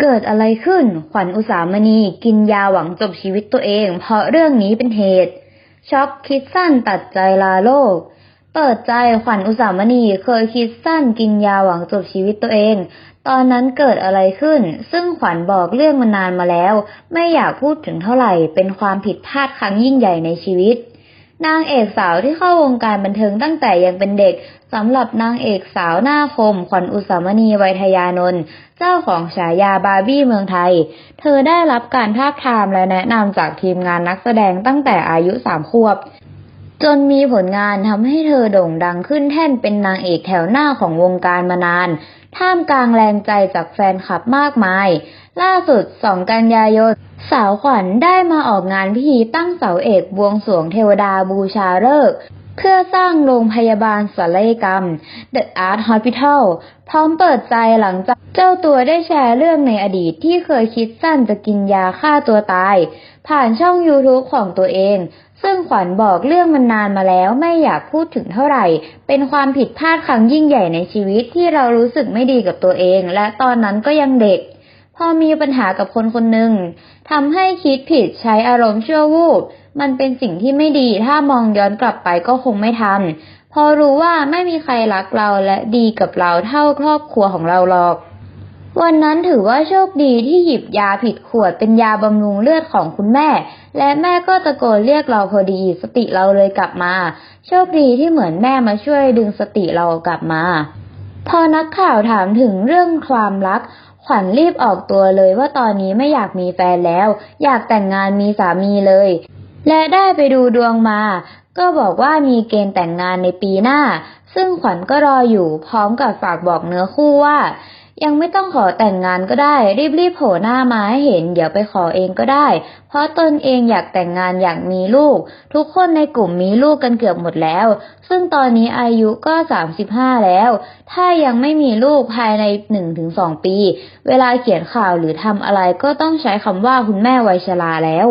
เกิดอะไรขึ้น ขวัญอุสามณีกินยาหวังจบชีวิตตัวเอง เพราะเรื่องนี้เป็นเหตุ ช็อกคิดสั้นตัดใจลาโลก เปิดใจขวัญอุสามณีเคยคิดสั้นกินยาหวังจบชีวิตตัวเอง ตอนนั้นเกิดอะไรขึ้น ซึ่งขวัญบอกเรื่องมานานมาแล้ว ไม่อยากพูดถึงเท่าไหร่เป็นความผิดพลาดครั้งยิ่งใหญ่ในชีวิต นางเอกสาวที่เข้าวงการบันเทิงตั้งแต่ยังเป็นเด็กสำหรับนางเอกสาวหน้าคม ขวัญอุสามณีไวยทยานนท์เจ้าของฉายาบาร์บี้เมืองไทย เธอได้รับการทาบทามและแนะนำจากทีมงานนักแสดงตั้งแต่อายุสามขวบ จนมีผลงานทำให้เธอโด่งดังขึ้นแท่นเป็นนางเอกแถวหน้าของวงการมานาน ท่ามกลางแรงใจจากแฟนคลับมากมาย ล่าสุด 2 กันยายน สาวขวัญได้มาออกงานพิธีตั้งเสาเอกบวงสรวงเทวดาบูชาฤกษ์ เพื่อสร้างโรงพยาบาลศัลยกรรม The Art Hospital พร้อมเปิดใจหลังจากเจ้าตัวได้แชร์เรื่องในอดีตที่เคยคิดสั้นจะกินยาฆ่าตัวตาย ผ่านช่อง YouTube ของตัวเอง ซึ่งขวัญบอกเรื่องมันนานมาแล้วไม่อยากพูดถึงเท่าไหร่ เป็นความผิดพลาดครั้งยิ่งใหญ่ในชีวิตที่เรารู้สึกไม่ดีกับตัวเอง และตอนนั้นก็ยังเด็ก พอมีปัญหากับคนคนหนึ่งทำให้คิดผิดใช้อารมณ์ชั่ววูบมันเป็นสิ่งที่ไม่ดีถ้ามองย้อนกลับไปก็คงไม่ทำพอรู้ว่าไม่มีใครรักเราและดีกับเราเท่าครอบครัวของเราหรอก วันนั้นถือว่าโชคดีที่หยิบยาผิดขวดเป็นยาบำรุงเลือดของคุณแม่ และแม่ก็ตะโกนเรียกเราพอดีสติเราเลยกลับมา โชคดีที่เหมือนแม่มาช่วยดึงสติเรากลับมา พอนักข่าวถามถึงเรื่องความรัก ขวัญรีบออกตัวเลยว่าตอนนี้ไม่อยากมีแฟนแล้ว อยากแต่งงานมีสามีเลย และได้ไปดูดวงมา ก็บอกว่ามีเกณฑ์แต่งงานในปีหน้า ซึ่งขวัญก็รออยู่พร้อมกับฝากบอกเนื้อคู่ว่า ยังไม่ต้องขอแต่งงานก็ได้ รีบๆโผล่หน้ามาให้เห็น เดี๋ยวไปขอเองก็ได้ เพราะตนเองอยากแต่งงานอยากมีลูก ทุกคนในกลุ่มมีลูกกันเกือบหมดแล้ว ซึ่งตอนนี้อายุก็ 35 แล้ว ถ้ายังไม่มีลูกภายใน 1-2 ปี เวลาเขียนข่าวหรือทำอะไรก็ต้องใช้คำว่าคุณแม่วัยชราแล้ว